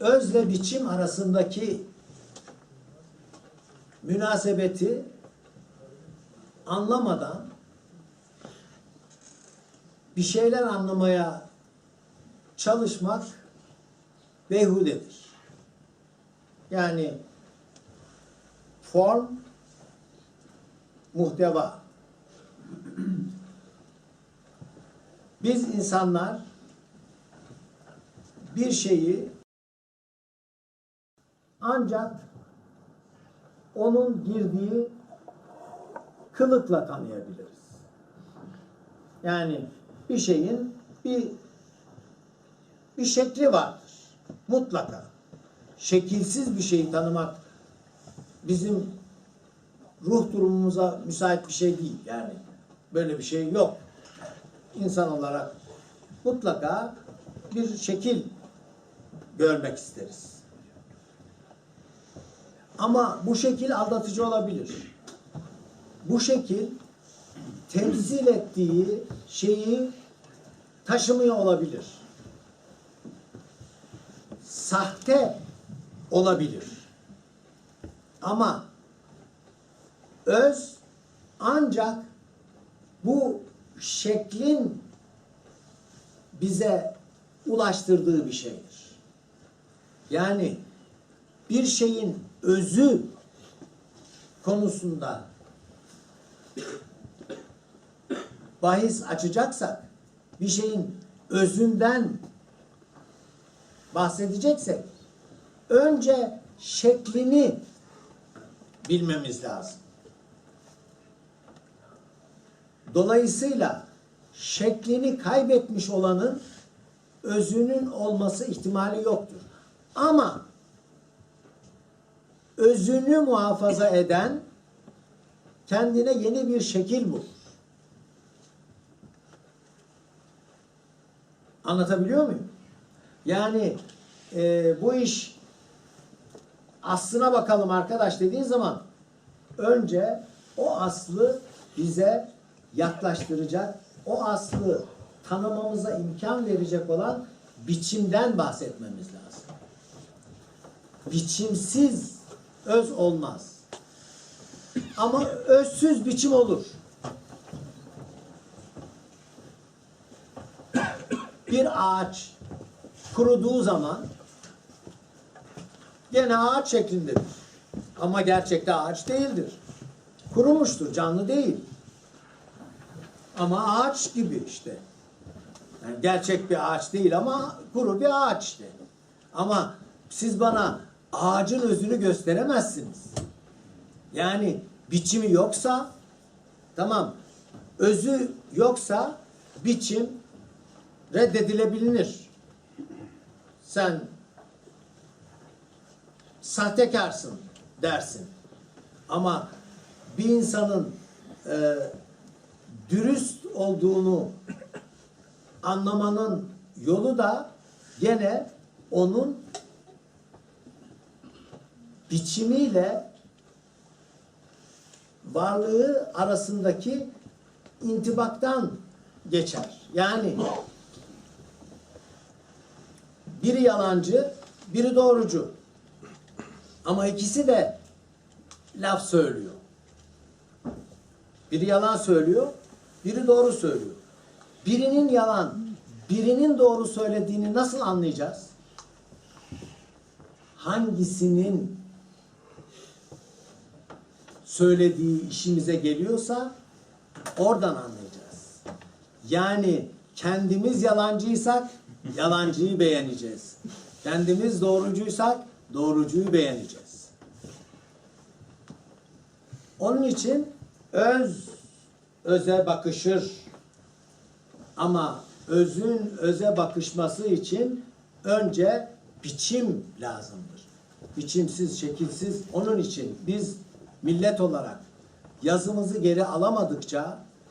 özle biçim arasındaki münasebeti anlamadan bir şeyler anlamaya çalışmak beyhudedir. Yani form muhteva. Biz insanlar bir şeyi ancak onun girdiği kılıkla tanıyabiliriz. Yani bir şeyin bir bir şekli vardır. Mutlaka. Şekilsiz bir şeyi tanımak bizim ruh durumumuza müsait bir şey değil. Yani böyle bir şey yok. İnsan olarak mutlaka bir şekil görmek isteriz. Ama bu şekil aldatıcı olabilir. Bu şekil temsil ettiği şeyi taşımıyor olabilir. Sahte olabilir. Ama öz ancak bu şeklin bize ulaştırdığı bir şeydir. Yani bir şeyin özü konusunda bahis açacaksak, bir şeyin özünden bahsedeceksek, önce şeklini bilmemiz lazım. Dolayısıyla şeklini kaybetmiş olanın özünün olması ihtimali yoktur. Ama özünü muhafaza eden kendine yeni bir şekil bulur. Anlatabiliyor muyum? Yani e, bu iş aslına bakalım arkadaş dediğin zaman önce o aslı bize yaklaştıracak, o aslı tanımamıza imkan verecek olan biçimden bahsetmemiz lazım. Biçimsiz öz olmaz. Ama özsüz biçim olur. Bir ağaç kuruduğu zaman gene ağaç şeklindedir. Ama gerçekte ağaç değildir. Kurumuştur, canlı değil. Ama ağaç gibi işte. Yani gerçek bir ağaç değil ama kuru bir ağaç işte. Ama siz bana ağacın özünü gösteremezsiniz. Yani biçimi yoksa tamam. Özü yoksa biçim reddedilebilir. Sen sahtekarsın dersin. Ama bir insanın e, dürüst olduğunu anlamanın yolu da gene onun biçimiyle varlığı arasındaki intibaktan geçer. Yani biri yalancı, biri doğrucu. Ama ikisi de laf söylüyor. Biri yalan söylüyor, biri doğru söylüyor. Birinin yalan, birinin doğru söylediğini nasıl anlayacağız? Hangisinin söylediği işimize geliyorsa oradan anlayacağız. Yani kendimiz yalancıysak yalancıyı beğeneceğiz. Kendimiz doğrucuysak doğrucuyu beğeneceğiz. Onun için öz öze bakışır. Ama özün öze bakışması için önce biçim lazımdır. Biçimsiz, şekilsiz. Onun için biz millet olarak yazımızı geri alamadıkça